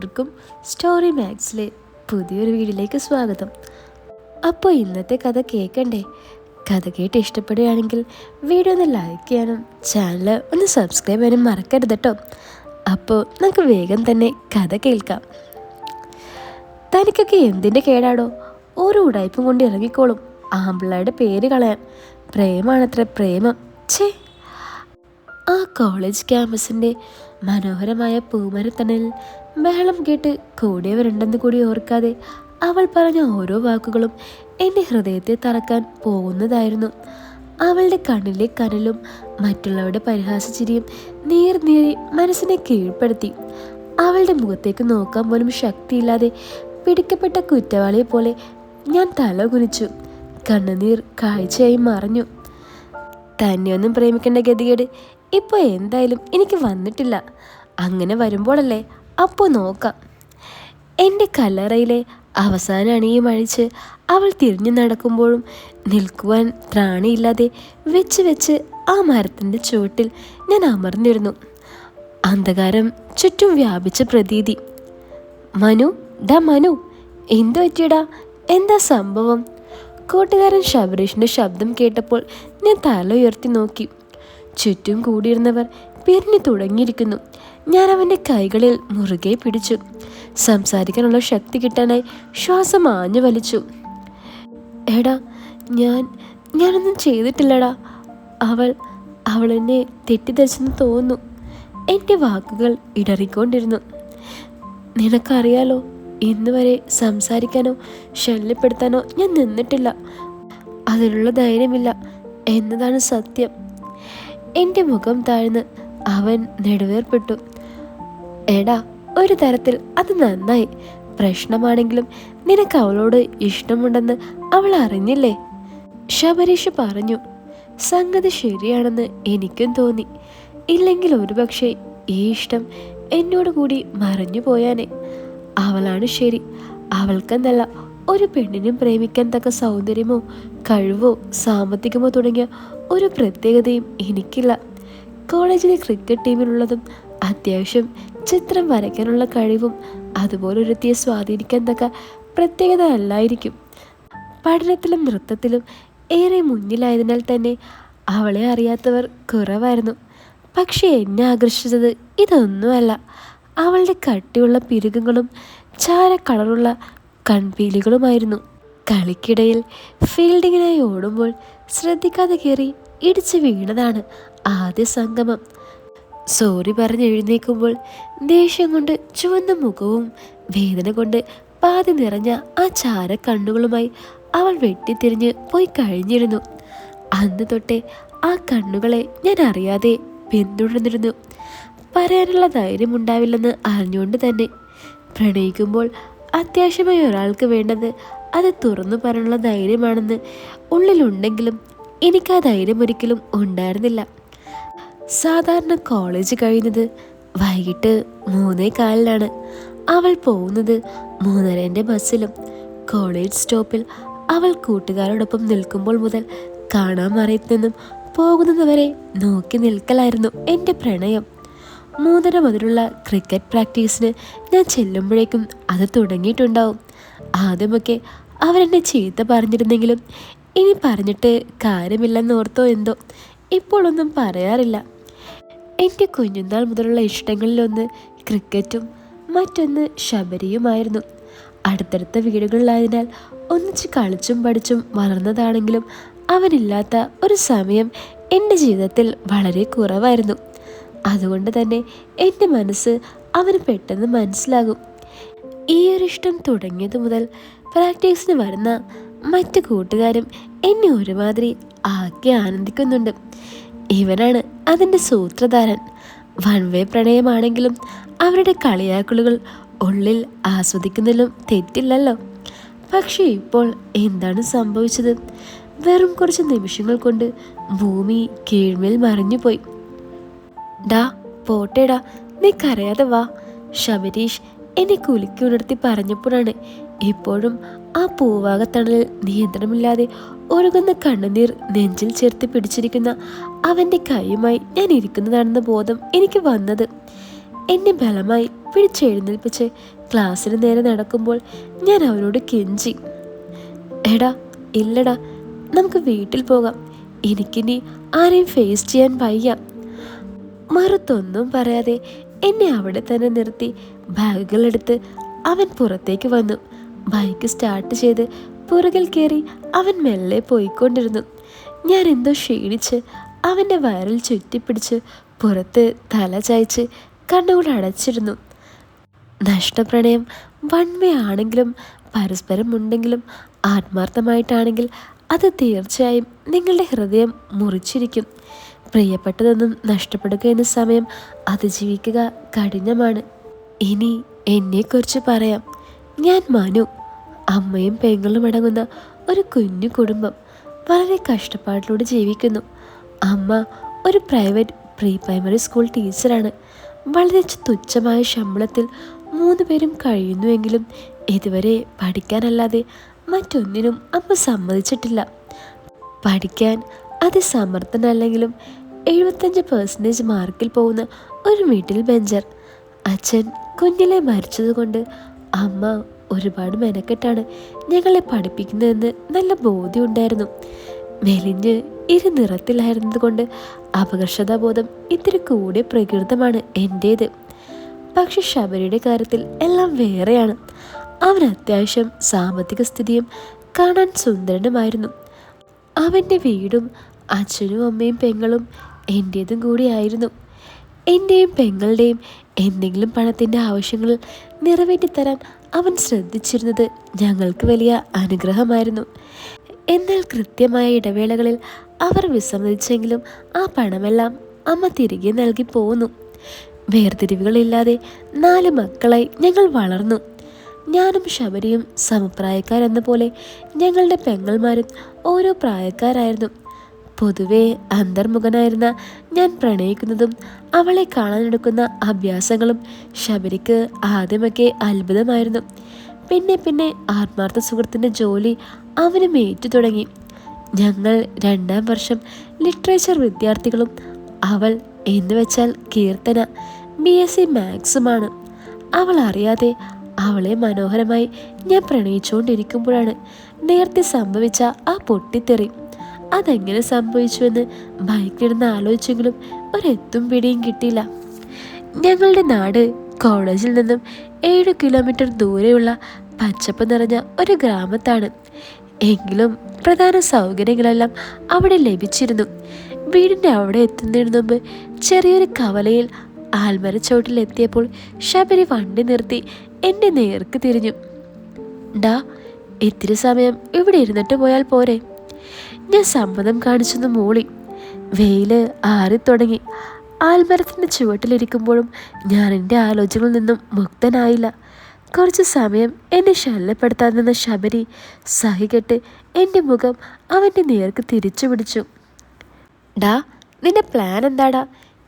എല്ലാവർക്കും സ്റ്റോറി മാക്സിലെ പുതിയൊരു വീഡിയോയിലേക്ക് സ്വാഗതം. അപ്പോൾ ഇന്നത്തെ കഥ കേൾക്കണ്ടേ? കഥ കേട്ട് ഇഷ്ടപ്പെടുകയാണെങ്കിൽ വീഡിയോ ഒന്ന് ലൈക്ക് ചെയ്യാനും ചാനൽ ഒന്ന് സബ്സ്ക്രൈബ് ചെയ്യാനും മറക്കരുത് കേട്ടോ അപ്പോൾ നമുക്ക് വേഗം തന്നെ കഥ കേൾക്കാം. തനിക്കൊക്കെ എന്തിന്റെ കേടാടോ? ഓരോ ഉടായ്പും കൊണ്ട് ഇറങ്ങിക്കോളും. ആമ്പിള്ളയുടെ പേര് കളയാൻ പ്രേമാണത്ര പ്രേമം. ഛേ! ആ കോളേജ് ക്യാമ്പസിന്റെ മനോഹരമായ പൂമരത്തണലിൽ ബഹളം കേട്ട് കൂടിയവരുണ്ടെന്ന് കൂടി ഓർക്കാതെ അവൾ പറഞ്ഞ ഓരോ വാക്കുകളും എന്റെ ഹൃദയത്തെ തറക്കാൻ പോകുന്നതായിരുന്നു. അവളുടെ കണ്ണിലെ കനലും മറ്റുള്ളവരുടെ പരിഹാസച്ചിരിയും നീർ നീറി മനസ്സിനെ കീഴ്പ്പെടുത്തി. അവളുടെ മുഖത്തേക്ക് നോക്കാൻ പോലും ശക്തിയില്ലാതെ പിടിക്കപ്പെട്ട കുറ്റവാളിയെ പോലെ ഞാൻ തല കുനിച്ചു. കണ്ണുനീർ കാഴ്ചയായി മറഞ്ഞു. തന്നെയൊന്നും പ്രേമിക്കേണ്ട ഗതികേട്. ഇപ്പോൾ എന്തായാലും എനിക്ക് വന്നിട്ടില്ല. അങ്ങനെ വരുമ്പോഴല്ലേ അപ്പോൾ നോക്കാം. എന്റെ കല്ലറയിലെ അവസാന അണിയും അഴിച്ച് അവൾ തിരിഞ്ഞു നടക്കുമ്പോഴും നിൽക്കുവാൻ ത്രാണിയില്ലാതെ വെച്ച് വെച്ച് ആ മരത്തിന്റെ ചുവട്ടിൽ ഞാൻ അമർന്നിരുന്നു. അന്ധകാരം ചുറ്റും വ്യാപിച്ച പ്രതീതി. മനു ഡാ മനു എന്തു പറ്റിയടാ? എന്താ സംഭവം? കൂട്ടുകാരൻ ശബരീഷിന്റെ ശബ്ദം കേട്ടപ്പോൾ ഞാൻ തല ഉയർത്തി നോക്കി. ചുറ്റും കൂടിയിരുന്നവർ പിരിഞ്ഞു തുടങ്ങിയിരിക്കുന്നു. ഞാൻ അവന്റെ കൈകളിൽ മുറുകെ പിടിച്ചു. സംസാരിക്കാനുള്ള ശക്തി കിട്ടാനായി ശ്വാസം ആഞ്ഞു വലിച്ചു. എടാ ഞാൻ ഞാനൊന്നും ചെയ്തിട്ടില്ലടാ. അവൾ എന്നെ തെറ്റിദ്ധരിച്ചെന്ന് തോന്നുന്നു. എന്റെ വാക്കുകൾ ഇടറിക്കൊണ്ടിരുന്നു. നിനക്കറിയാലോ ഇന്ന് വരെ സംസാരിക്കാനോ ശല്യപ്പെടുത്താനോ ഞാൻ നിന്നിട്ടില്ല. അതിനുള്ള ധൈര്യമില്ല. എന്നതാണ് സത്യം. എന്റെ മുഖം താഴ്ന്ന് അവൻ നെടുവേർപ്പെട്ടു. എടാ ഒരു തരത്തിൽ അത് നന്നായി. പ്രശ്നമാണെങ്കിലും നിനക്ക് അവളോട് ഇഷ്ടമുണ്ടെന്ന് അവൾ അറിഞ്ഞില്ലേ? ശബരീഷ് പറഞ്ഞു സംഗതി ശരിയാണെന്ന് എനിക്കും തോന്നി. ഇല്ലെങ്കിൽ ഒരുപക്ഷെ ഈ ഇഷ്ടം എന്നോട് കൂടി മറഞ്ഞു പോയാനെ. അവളാണ് ശരി. അവൾക്കെന്നല്ല ഒരു പെണ്ണിനും പ്രേമിക്കാൻ തക്ക സൗന്ദര്യമോ കഴിവോ സാമ്പത്തികമോ തുടങ്ങിയ ഒരു പ്രത്യേകതയും എനിക്കില്ല. കോളേജിലെ ക്രിക്കറ്റ് ടീമിലുള്ളതും അത്യാവശ്യം ചിത്രം വരയ്ക്കാനുള്ള കഴിവും അതുപോലെ ഒരുത്തിയെ സ്വാധീനിക്കാൻ തക്ക പ്രത്യേകത അല്ലായിരിക്കും. പഠനത്തിലും നൃത്തത്തിലും ഏറെ മുന്നിലായതിനാൽ തന്നെ അവളെ അറിയാത്തവർ കുറവായിരുന്നു. പക്ഷേ എന്നെ ആകർഷിച്ചത് ഇതൊന്നുമല്ല. അവളുടെ കട്ടിയുള്ള പിരുകങ്ങളും ചാര കളറുള്ള കൺപീലികളുമായിരുന്നു. കളിക്കിടയിൽ ഫീൽഡിങ്ങിനായി ഓടുമ്പോൾ ശ്രദ്ധിക്കാതെ കയറി ഇടിച്ചു വീണതാണ് ആദ്യ സംഗമം. സോറി പറഞ്ഞ് എഴുന്നേക്കുമ്പോൾ ദേഷ്യം കൊണ്ട് ചുവന്ന മുഖവും വേദന കൊണ്ട് പാതി നിറഞ്ഞ ആ ചാര കണ്ണുകളുമായി അവൾ വെട്ടിത്തിരിഞ്ഞ് പോയി കഴിഞ്ഞിരുന്നു. അന്ന് തൊട്ടേ ആ കണ്ണുകളെ ഞാൻ അറിയാതെ പിന്തുടർന്നിരുന്നു. പറയാനുള്ള ധൈര്യം ധൈര്യമുണ്ടാവില്ലെന്ന് അറിഞ്ഞുകൊണ്ട് തന്നെ പ്രണയിക്കുമ്പോൾ അത്യാവശ്യമായി ഒരാൾക്ക് വേണ്ടത് അത് തുറന്നു പറയാനുള്ള ധൈര്യമാണെന്ന് ഉള്ളിലുണ്ടെങ്കിലും എനിക്ക് ആ ധൈര്യം ഒരിക്കലും ഉണ്ടായിരുന്നില്ല. സാധാരണ കോളേജ് കഴിയുന്നത് വൈകിട്ട് മൂന്നേ കാലിലാണ്. അവൾ പോകുന്നത് മൂന്നരന്റെ ബസ്സിലും. കോളേജ് സ്റ്റോപ്പിൽ അവൾ കൂട്ടുകാരോടൊപ്പം നിൽക്കുമ്പോൾ മുതൽ കാണാൻ മറയത്ത് നിന്നും പോകുന്നതുവരെ നോക്കി നിൽക്കലായിരുന്നു എന്റെ പ്രണയം. മൂന്നര മുതലുള്ള ക്രിക്കറ്റ് പ്രാക്ടീസിന് ഞാൻ ചെല്ലുമ്പോഴേക്കും അത് തുടങ്ങിയിട്ടുണ്ടാവും. ആദ്യമൊക്കെ അവരെന്നെ ചീത്ത പറഞ്ഞിരുന്നെങ്കിലും ഇനി പറഞ്ഞിട്ട് കാര്യമില്ലെന്ന് ഓർത്തോ എന്തോ. ഇപ്പോഴൊന്നും പറയാറില്ല. എന്റെ കുഞ്ഞുനാൾ മുതലുള്ള ഇഷ്ടങ്ങളിലൊന്ന് ക്രിക്കറ്റും മറ്റൊന്ന് ശബരിയുമായിരുന്നു. അടുത്തടുത്ത വീടുകളിലായതിനാൽ ഒന്നിച്ച് കളിച്ചും പഠിച്ചും വളർന്നതാണെങ്കിലും അവനില്ലാത്ത ഒരു സമയം എന്റെ ജീവിതത്തിൽ വളരെ കുറവായിരുന്നു. അതുകൊണ്ട് തന്നെ എന്റെ മനസ്സ് അവന് പെട്ടെന്ന് മനസ്സിലാകും. ഈ ഒരു ഇഷ്ടം തുടങ്ങിയത് മുതൽ പ്രാക്ടീസിന് വരുന്ന മറ്റു കൂട്ടുകാരും എന്നെ ഒരുമാതിരി ആക്കി ആനന്ദിക്കുന്നുണ്ട്. ഇവനാണ് അതിന്റെ സൂത്രധാരൻ. വൺ വേ പ്രണയമാണെങ്കിലും അവരുടെ കളിയാക്കലുകൾ ഉള്ളിൽ ആസ്വദിക്കുന്നതിലും തെറ്റില്ലല്ലോ. പക്ഷേ ഇപ്പോൾ എന്താണ് സംഭവിച്ചത്? വെറും കുറച്ച് നിമിഷങ്ങൾ കൊണ്ട് ഭൂമി കീഴ്മേൽ മറിഞ്ഞുപോയി. ഡാ പോട്ടേടാ നീ കരയാതെ വാ. ശബരീഷ് എന്നെ കുലുക്കി ഉണർത്തി പറഞ്ഞപ്പോഴാണ് ഇപ്പോഴും ആ പൂവാകത്തണലിൽ നിയന്ത്രണമില്ലാതെ ഒഴുകുന്ന കണ്ണുനീർ നെഞ്ചിൽ ചേർത്ത് പിടിച്ചിരിക്കുന്ന അവന്റെ കൈയുമായി ഞാൻ ഇരിക്കുന്നതാണെന്ന ബോധം എനിക്ക് വന്നത്. എന്നെ ബലമായി പിടിച്ചെഴുന്നേൽപ്പിച്ച് ക്ലാസ്സിന് നേരെ നടക്കുമ്പോൾ ഞാൻ അവനോട് കെഞ്ചി. എടാ ഇല്ലടാ നമുക്ക് വീട്ടിൽ പോകാം. എനിക്കിനി ആരെയും ഫേസ് ചെയ്യാൻ വയ്യ. മറുത്തൊന്നും പറയാതെ എന്നെ അവിടെ തന്നെ നിർത്തി ബാഗുകളെടുത്ത് അവൻ പുറത്തേക്ക് വന്നു. ബൈക്ക് സ്റ്റാർട്ട് ചെയ്ത് പുറകിൽ കയറി അവൻ മെല്ലെ പോയിക്കൊണ്ടിരുന്നു. ഞാൻ എന്തോ ക്ഷീണിച്ച് അവന്റെ വയറിൽ ചുറ്റിപ്പിടിച്ച് പുറത്ത് തല ചായച്ച് കണ്ണുകൾ അടച്ചിരുന്നു. നഷ്ടപ്രണയം വൺ വേ ആണെങ്കിലും പരസ്പരം ഉണ്ടെങ്കിലും ആത്മാർത്ഥമായിട്ടാണെങ്കിൽ അത് തീർച്ചയായും നിങ്ങളുടെ ഹൃദയം മുറിച്ചിരിക്കും. പ്രിയപ്പെട്ടതൊന്നും നഷ്ടപ്പെടുക എന്ന സമയം അതിജീവിക്കുക കഠിനമാണ്. ഇനി എന്നെക്കുറിച്ച് പറയാം. ഞാൻ മനു. അമ്മയും പെങ്ങളും അടങ്ങുന്ന ഒരു കുഞ്ഞു കുടുംബം വളരെ കഷ്ടപ്പാടിലൂടെ ജീവിക്കുന്നു. അമ്മ ഒരു പ്രൈവറ്റ് പ്രീ പ്രൈമറി സ്കൂൾ ടീച്ചറാണ്. വളരെ തുച്ഛമായ ശമ്പളത്തിൽ മൂന്ന് പേരും കഴിയുന്നുവെങ്കിലും ഇതുവരെ പഠിക്കാനല്ലാതെ മറ്റൊന്നിനും അമ്മ സമ്മതിച്ചിട്ടില്ല. പഠിക്കാൻ അതിസമർത്ഥനല്ലെങ്കിലും എഴുപത്തഞ്ച് പെർസെന്റേജ് മാർക്കിൽ പോകുന്ന ഒരു വീട്ടിൽ ബെഞ്ചർ അച്ഛൻ കുഞ്ഞിലെ മരിച്ചതുകൊണ്ട് അമ്മ ഒരുപാട് മെനക്കെട്ടാണ് ഞങ്ങളെ പഠിപ്പിക്കുന്നതെന്ന് നല്ല ബോധ്യമുണ്ടായിരുന്നു. മെലിഞ്ഞ് ഇരു നിറത്തിലായിരുന്നത് കൊണ്ട് അപകർഷതാബോധം ഇത്തിരി കൂടെ പ്രകൃതമാണ് എന്റേത് പക്ഷെ ശബരിയുടെ കാര്യത്തിൽ എല്ലാം വേറെയാണ്. അവൻ അത്യാവശ്യം സാമ്പത്തിക സ്ഥിതിയും കാണാൻ സുന്ദരനുമായിരുന്നു. അവന്റെ വീടും അച്ഛനും അമ്മയും പെങ്ങളും എന്റേതും കൂടിയായിരുന്നു. എന്റെയും പെങ്ങളുടെയും എന്തെങ്കിലും പണത്തിന്റെ ആവശ്യങ്ങൾ നിറവേറ്റിത്തരാൻ അവൻ ശ്രദ്ധിച്ചിരുന്നത് ഞങ്ങൾക്ക് വലിയ അനുഗ്രഹമായിരുന്നു. എന്നാൽ കൃത്യമായ ഇടവേളകളിൽ അവർ വിസമ്മതിച്ചെങ്കിലും ആ പണമെല്ലാം അമ്മ തിരികെ നൽകി പോന്നു. വേർതിരിവുകളില്ലാതെ നാല് മക്കളായി ഞങ്ങൾ വളർന്നു. ഞാനും ശബരിയും സമപ്രായക്കാരെന്ന പോലെ ഞങ്ങളുടെ പെങ്ങൾമാരും ഓരോ പ്രായക്കാരായിരുന്നു. പൊതുവെ അന്തർമുഖനായിരുന്ന ഞാൻ പ്രണയിക്കുന്നതും അവളെ കാണാനെടുക്കുന്ന അഭ്യാസങ്ങളും ശബരിക്ക് ആദ്യമൊക്കെ അത്ഭുതമായിരുന്നു. പിന്നെ പിന്നെ ആത്മാർത്ഥ സുഹൃത്തിന്റെ ജോലി അവനും ഏറ്റു തുടങ്ങി ഞങ്ങൾ രണ്ടാം വർഷം ലിറ്ററേച്ചർ വിദ്യാർത്ഥികളും അവൾ എന്ന് വെച്ചാൽ കീർത്തന ബി എസ് സി മാത്സുമാണ്. അവൾ അറിയാതെ അവളെ മനോഹരമായി ഞാൻ പ്രണയിച്ചുകൊണ്ടിരിക്കുമ്പോഴാണ് നേരത്തെ സംഭവിച്ച ആ പൊട്ടിത്തെറി. അതെങ്ങനെ സംഭവിച്ചുവെന്ന് ബൈക്കിലിരുന്ന് ആലോചിച്ചെങ്കിലും ഒരെത്തും പിടിയും കിട്ടിയില്ല. ഞങ്ങളുടെ നാട് കോളേജിൽ നിന്നും ഏഴ് കിലോമീറ്റർ ദൂരെയുള്ള പച്ചപ്പ് നിറഞ്ഞ ഒരു ഗ്രാമത്താണ്. എങ്കിലും പ്രധാന സൗകര്യങ്ങളെല്ലാം അവിടെ ലഭിച്ചിരുന്നു. വീടിന്റെ അവിടെ എത്തുന്നതിന് മുമ്പ് ചെറിയൊരു കവലയിൽ ആൽമരച്ചോട്ടിൽ എത്തിയപ്പോൾ ശബരി വണ്ടി നിർത്തി എന്റെ നേർക്ക് തിരിഞ്ഞു. ഡാ ഇത്തിരി സമയം ഇവിടെ ഇരുന്നിട്ട് പോയാൽ പോരെ? ഞാൻ സമ്മതം കാണിച്ചെന്ന് മൂളി. വെയിൽ ആറിത്തുടങ്ങി. ആൽമരത്തിന്റെ ചുവട്ടിലിരിക്കുമ്പോഴും ഞാൻ എന്റെ ആലോചനകളിൽ നിന്നും മുക്തനായില്ല. കുറച്ച് സമയം എന്നെ ശല്യപ്പെടുത്താൻ നിന്ന ശബരി സഹികെട്ട് എന്റെ മുഖം അവന്റെ നേർക്ക് തിരിച്ചു പിടിച്ചു. ഡാ നിന്റെ പ്ലാൻ എന്താടാ?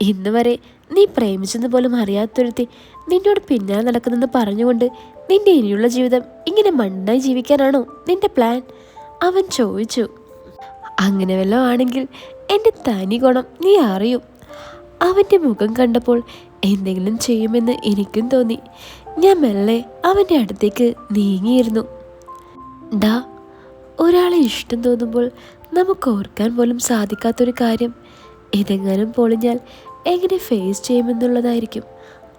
ഇന്ന് വരെ നീ പ്രേമിച്ചെന്ന് പോലും അറിയാത്തൊരുത്തി നിന്നോട് പിന്നാലെ നടക്കുന്നെന്ന് പറഞ്ഞുകൊണ്ട് നിന്റെ ഇനിയുള്ള ജീവിതം ഇങ്ങനെ മണ്ണായി ജീവിക്കാനാണോ നിന്റെ പ്ലാൻ അവൻ ചോദിച്ചു. അങ്ങനെ വല്ലതും ആണെങ്കിൽ എന്റെ തനി ഗുണം നീ അറിയും. അവന്റെ മുഖം കണ്ടപ്പോൾ എന്തെങ്കിലും ചെയ്യുമെന്ന് എനിക്കും തോന്നി. ഞാൻ മെല്ലെ അവന്റെ അടുത്തേക്ക് നീങ്ങിയിരുന്നു. ഡാ ഒരാളെ ഇഷ്ടം തോന്നുമ്പോൾ നമുക്ക് ഓർക്കാൻ പോലും സാധിക്കാത്തൊരു കാര്യം. ഏതെങ്കിലും പൊളിഞ്ഞാൽ എങ്ങനെ ഫേസ് ചെയ്യുമെന്നുള്ളതായിരിക്കും.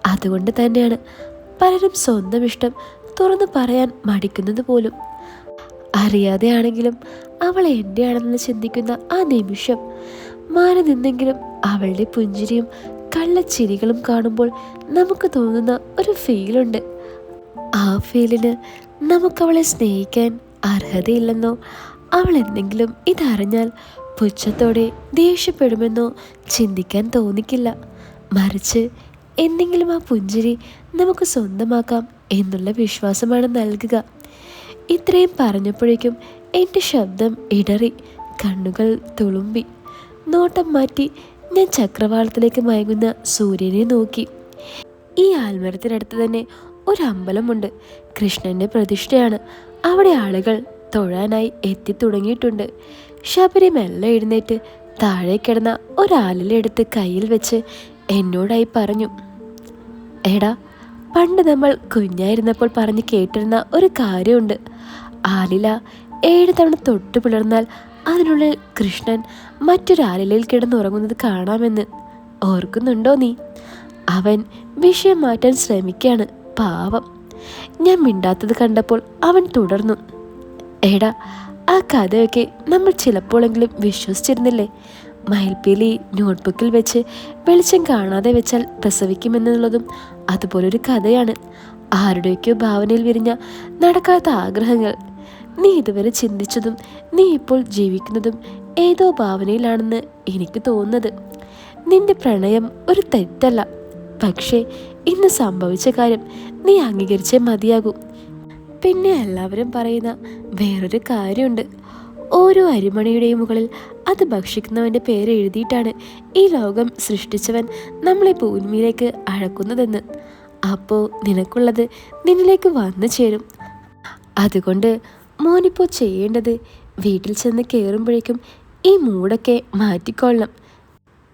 അതുകൊണ്ട് തന്നെയാണ് പലരും സ്വന്തം ഇഷ്ടം തുറന്നു പറയാൻ മടിക്കുന്നത് പോലും. അറിയാതെയാണെങ്കിലും അവൾ എന്റെ ആണെന്ന് ചിന്തിക്കുന്ന ആ നിമിഷം മാറി നിന്നെങ്കിലും അവളുടെ പുഞ്ചിരിയും കള്ളച്ചിരികളും കാണുമ്പോൾ നമുക്ക് തോന്നുന്ന ഒരു ഫീലുണ്ട് ആ ഫീലിന് നമുക്കവളെ സ്നേഹിക്കാൻ അർഹതയില്ലെന്നോ അവൾ എന്തെങ്കിലും ഇതറിഞ്ഞാൽ പുച്ഛത്തോടെ ദേഷ്യപ്പെടുമെന്നോ ചിന്തിക്കാൻ തോന്നിക്കില്ല. മറിച്ച് എന്തെങ്കിലും ആ പുഞ്ചിരി നമുക്ക് സ്വന്തമാക്കാം എന്നുള്ള വിശ്വാസമാണ് നൽകുക. ഇത്രയും പറഞ്ഞപ്പോഴേക്കും എന്റെ ശബ്ദം ഇടറി കണ്ണുകൾ തുളുമ്പി. നോട്ടം മാറ്റി ഞാൻ ചക്രവാളത്തിലേക്ക് മയങ്ങുന്ന സൂര്യനെ നോക്കി. ഈ ആൽമരത്തിനടുത്ത് തന്നെ ഒരു അമ്പലമുണ്ട്. കൃഷ്ണന്റെ പ്രതിഷ്ഠയാണ്. അവിടെ ആളുകൾ തൊഴാനായി എത്തി തുടങ്ങിയിട്ടുണ്ട്. ശബരി മെല്ലെ എഴുന്നേറ്റ് താഴെ കിടന്ന ഒരാലിലെടുത്ത് കയ്യിൽ വെച്ച് എന്നോടായി പറഞ്ഞു എടാ പണ്ട് നമ്മൾ കുഞ്ഞായിരുന്നപ്പോൾ പറഞ്ഞ് കേട്ടിരുന്ന ഒരു കാര്യമുണ്ട്. ആലില ഏഴ് തവണ തൊട്ടു പിളർന്നാൽ അതിനുള്ളിൽ കൃഷ്ണൻ മറ്റൊരാലിലയിൽ കിടന്നുറങ്ങുന്നത് കാണാമെന്ന് ഓർക്കുന്നുണ്ടോ നീ? അവൻ വിഷയം മാറ്റാൻ ശ്രമിക്കുകയാണ്. പാവം. ഞാൻ മിണ്ടാത്തത് കണ്ടപ്പോൾ അവൻ തുടർന്നു. എടാ ആ കഥയൊക്കെ നമ്മൾ ചിലപ്പോഴെങ്കിലും വിശ്വസിച്ചിരുന്നില്ലേ? മയിൽപ്പീലി നോട്ട്ബുക്കിൽ വെച്ച് വെളിച്ചം കാണാതെ വെച്ചാൽ പ്രസവിക്കുമെന്നുള്ളതും അതുപോലൊരു കഥയാണ്. ആരുടെയൊക്കെയോ ഭാവനയിൽ വിരിഞ്ഞ നടക്കാത്ത ആഗ്രഹങ്ങൾ നീ ഇതുവരെ ചിന്തിച്ചതും നീ ഇപ്പോൾ ജീവിക്കുന്നതും ഏതോ ഭാവനയിലാണെന്ന് എനിക്ക് തോന്നുന്നത്. നിന്റെ പ്രണയം ഒരു തെറ്റല്ല. പക്ഷേ ഇന്ന് സംഭവിച്ച കാര്യം നീ അംഗീകരിച്ചേ മതിയാകൂ. പിന്നെ എല്ലാവരും പറയുന്ന വേറൊരു കാര്യമുണ്ട്. ഓരോ അരിമണിയുടെയും മുകളിൽ അത് ഭക്ഷിക്കുന്നവന്റെ പേര് എഴുതിയിട്ടാണ് ഈ ലോകം സൃഷ്ടിച്ചവൻ നമ്മളെ ഭൂമിയിലേക്ക് അഴക്കുന്നതെന്ന്. അപ്പോൾ നിനക്കുള്ളത് നിന്നിലേക്ക് വന്നു ചേരും. അതുകൊണ്ട് മോനിപ്പോൾ ചെയ്യേണ്ടത് വീട്ടിൽ ചെന്ന് കയറുമ്പോഴേക്കും ഈ മൂടൊക്കെ മാറ്റിക്കൊള്ളണം.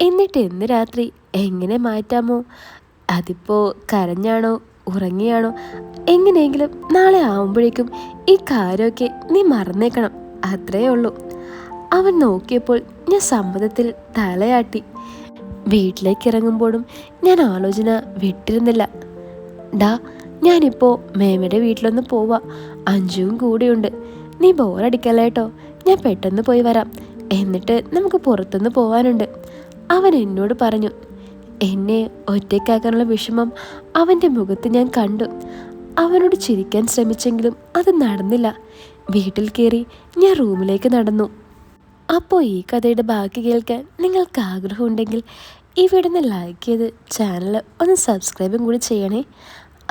എന്നിട്ട് ഇന്ന് രാത്രി എങ്ങനെ മാറ്റാമോ? അതിപ്പോൾ കരഞ്ഞാണോ? ഉറങ്ങിയാണോ? എങ്ങനെയെങ്കിലും നാളെ ആവുമ്പോഴേക്കും ഈ കാര്യമൊക്കെ നീ മറന്നേക്കണം. അത്രേ ഉള്ളൂ. അവൻ നോക്കിയപ്പോൾ ഞാൻ സമ്മതത്തിൽ തലയാട്ടി. വീട്ടിലേക്ക് ഇറങ്ങുമ്പോഴും ഞാൻ ആലോചന വിട്ടിരുന്നില്ല. ഡാ ഞാനിപ്പോൾ മേമയുടെ വീട്ടിലൊന്ന് പോവാ. അഞ്ചുവും കൂടെയുണ്ട്. നീ ബോറടിക്കല്ലേ കേട്ടോ ഞാൻ പെട്ടെന്ന് പോയി വരാം. എന്നിട്ട് നമുക്ക് പുറത്തുനിന്ന് പോവാനുണ്ട്. അവൻ എന്നോട് പറഞ്ഞു എന്നെ ഒറ്റയ്ക്കാക്കാനുള്ള വിഷമം അവന്റെ മുഖത്ത് ഞാൻ കണ്ടു. അവനോട് ചിരിക്കാൻ ശ്രമിച്ചെങ്കിലും അത് നടന്നില്ല. വീട്ടിൽ കയറി ഞാൻ റൂമിലേക്ക് നടന്നു. അപ്പോൾ ഈ കഥയുടെ ബാക്കി കേൾക്കാൻ നിങ്ങൾക്ക് ആഗ്രഹമുണ്ടെങ്കിൽ ഈ വീഡിയോ ലൈക്ക് ചെയ്ത് ചാനൽ ഒന്ന് സബ്സ്ക്രൈബും കൂടി ചെയ്യണേ.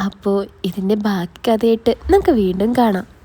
അപ്പോൾ ഇതിന്റെ ബാക്കി കഥയായിട്ട് നമുക്ക് വീണ്ടും കാണാം.